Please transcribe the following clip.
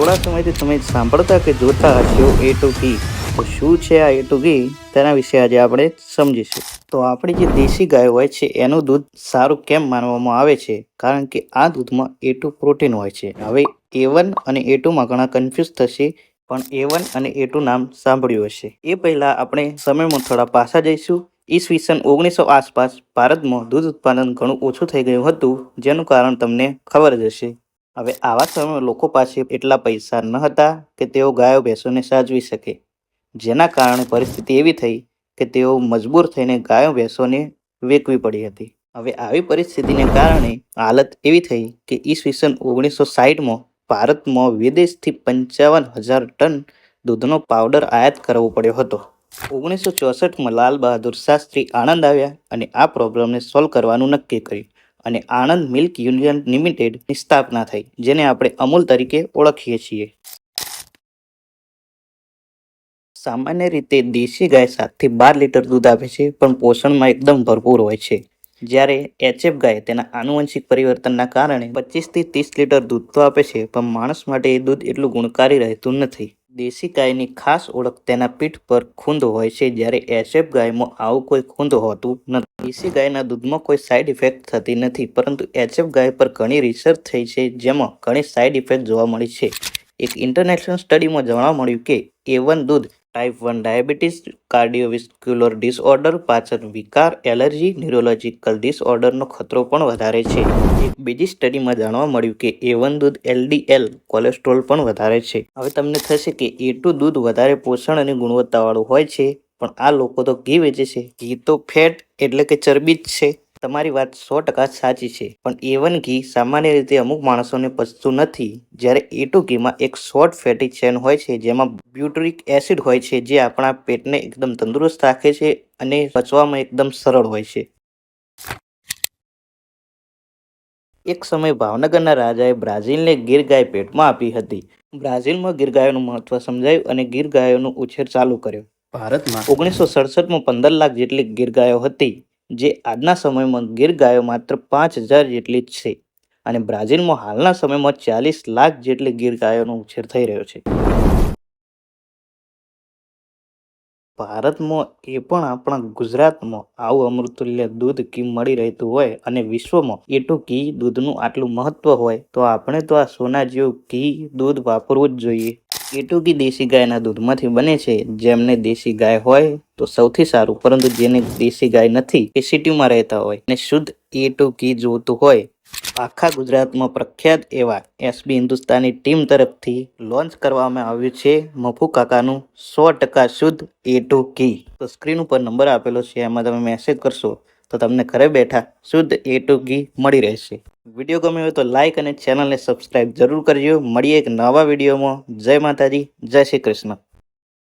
થોડા સમયથી તમે સાંભળતા કે જોતા હશો એ ટુ ઘી તો શું છે આ એ ટુ તેના વિશે આજે આપણે સમજીશું. તો આપણી જે દેશી ગાયો હોય છે, એનું દૂધ સારું કેમ માનવામાં આવે છે? કારણ કે આ દૂધમાં એ ટુ પ્રોટીન હોય છે. હવે એ વન અને એ ટુમાં ઘણા કન્ફ્યુઝ થશે, પણ એ વન અને એ ટુ નામ સાંભળ્યું હશે. એ પહેલાં આપણે સમયમાં થોડા પાછા જઈશું. ઈસવીસન ઓગણીસો આસપાસ ભારતમાં દૂધ ઉત્પાદન ઘણું ઓછું થઈ ગયું હતું, જેનું કારણ તમને ખબર જ હશે. હવે આવા સમયમાં લોકો પાસે એટલા પૈસા ન હતા કે તેઓ ગાયો ભેંસોને સાચવી શકે. જેના કારણે પરિસ્થિતિ એવી થઈ કે તેઓ મજબૂર થઈને ગાયો ભેંસોને વેચવી પડી હતી. હવે આવી પરિસ્થિતિને કારણે હાલત એવી થઈ કે ઈસવીસન ઓગણીસો સાઠમાં ભારતમાં વિદેશથી પંચાવન હજાર ટન દૂધનો પાવડર આયાત કરવો પડ્યો હતો. ઓગણીસો ચોસઠમાં લાલ બહાદુર શાસ્ત્રી આણંદ આવ્યા અને આ પ્રોબ્લેમને સોલ્વ કરવાનું નક્કી કર્યું. અને આણંદ મિલ્ક યુનિયન લિમિટેડની સ્થાપના થઈ, જેને આપણે અમૂલ તરીકે ઓળખીએ છીએ. સામાન્ય રીતે દેશી ગાય સાતથી બાર લીટર દૂધ આપે છે, પણ પોષણમાં એકદમ ભરપૂર હોય છે. જ્યારે એચએફ ગાય તેના આનુવંશિક પરિવર્તનના કારણે પચીસથી ત્રીસ લીટર દૂધ તો આપે છે, પણ માણસ માટે એ દૂધ એટલું ગુણકારી રહેતું નથી. દેશી ગાયની ખાસ ઓળખ તેના પીઠ પર ખૂંદ હોય છે, જ્યારે એચએફ ગાયમાં આવું કોઈ ખૂંદ હોતું નથી. દેશી ગાયના દૂધમાં કોઈ સાઇડ ઇફેક્ટ થતી નથી, પરંતુ એચએફ ગાય પર ઘણી રિસર્ચ થઈ છે, જેમાં ઘણી સાઇડ ઇફેક્ટ જોવા મળી છે. એક ઇન્ટરનેશનલ સ્ટડીમાં જાણવા મળ્યું કે એ વન દૂધ type one diabetes cardiovascular disorder પાચન વિકાર એલર્જી ન્યુરોલોજીકલ ડિસઓર્ડરનો ખતરો પણ વધારે છે. એક બીજી સ્ટડીમાં જાણવા મળ્યું કે એ વન દૂધ એલડીએલ કોલેસ્ટ્રોલ પણ વધારે છે. હવે તમને થશે કે એ દૂધ વધારે પોષણ અને ગુણવત્તાવાળું હોય છે. પણ આ લોકો તો ઘી વેચે છે. ઘી તો ફેટ એટલે કે ચરબી જ છે. તમારી વાત સો ટકા સાચી છે. પણ એવન ઘી સામાન્ય રીતે અમુક માણસોને પચતું નથી. જ્યારે એટુ ઘીમાં એક શોર્ટ ફેટી ચેન હોય છે, જેમાં બ્યુટરિક એસિડ હોય છે, જે આપણા પેટને એકદમ તંદુરસ્ત રાખે છે અને પચવામાં એકદમ સરળ હોય છે. એક સમય ભાવનગરના રાજાએ બ્રાઝિલને ગીર ગાય પેટમાં આપી હતી. બ્રાઝિલમાં ગીર ગાયોનું મહત્વ સમજાયું અને ગીર ગાયોનો ઉછેર ચાલુ કર્યો. ભારતમાં ઓગણીસો સડસઠમાં પંદર લાખ જેટલી ગીર ગાયો હતી, જે આજના સમયમાં ગીર ગાયો માત્ર પાંચ હજાર જેટલી જ છે અને બ્રાઝિલમાં હાલના સમયમાં ચાલીસ લાખ જેટલી ગીર ગાયોનો ઉછેર થઈ રહ્યો છે. ભારતમાં એ પણ આપણા ગુજરાતમાં આવું અમૃતુલ્ય દૂધ ઘી મળી રહેતું હોય અને વિશ્વમાં એટલું ઘી દૂધનું આટલું મહત્વ હોય, તો આપણે તો આ સોના જેવું ઘી દૂધ વાપરવું જ જોઈએ. ઘી દેશી ગાયના દૂધમાંથી બને છે. જેમને દેશી ગાય હોય તો સૌથી સારું, પરંતુ જેને દેશી ગાય નથી, એ સિટીમાં રહેતા હોય. અને શુદ્ધ એ ટુ ઘી જોતું હોય. આખા ગુજરાતમાં પ્રખ્યાત એવા એસબી હિન્દુસ્તાની ટીમ તરફથી લોન્ચ કરવામાં આવ્યું છે. મફુ કાકાનું સો ટકા શુદ્ધ એ ટુ ઘી તો સ્ક્રીન ઉપર નંબર આપેલો છે, એમાં તમે મેસેજ કરશો. તો તમને ઘરે બેઠા શુદ્ધ એ ટુ ઘી મળી રહેશે. વીડિયો ગમ્યો હોય તો લાઇક અને ચેનલને સબસ્ક્રાઈબ જરૂર કરજો. મળીએ એક નવા વિડીયોમાં. જય માતાજી, જય શ્રી કૃષ્ણ.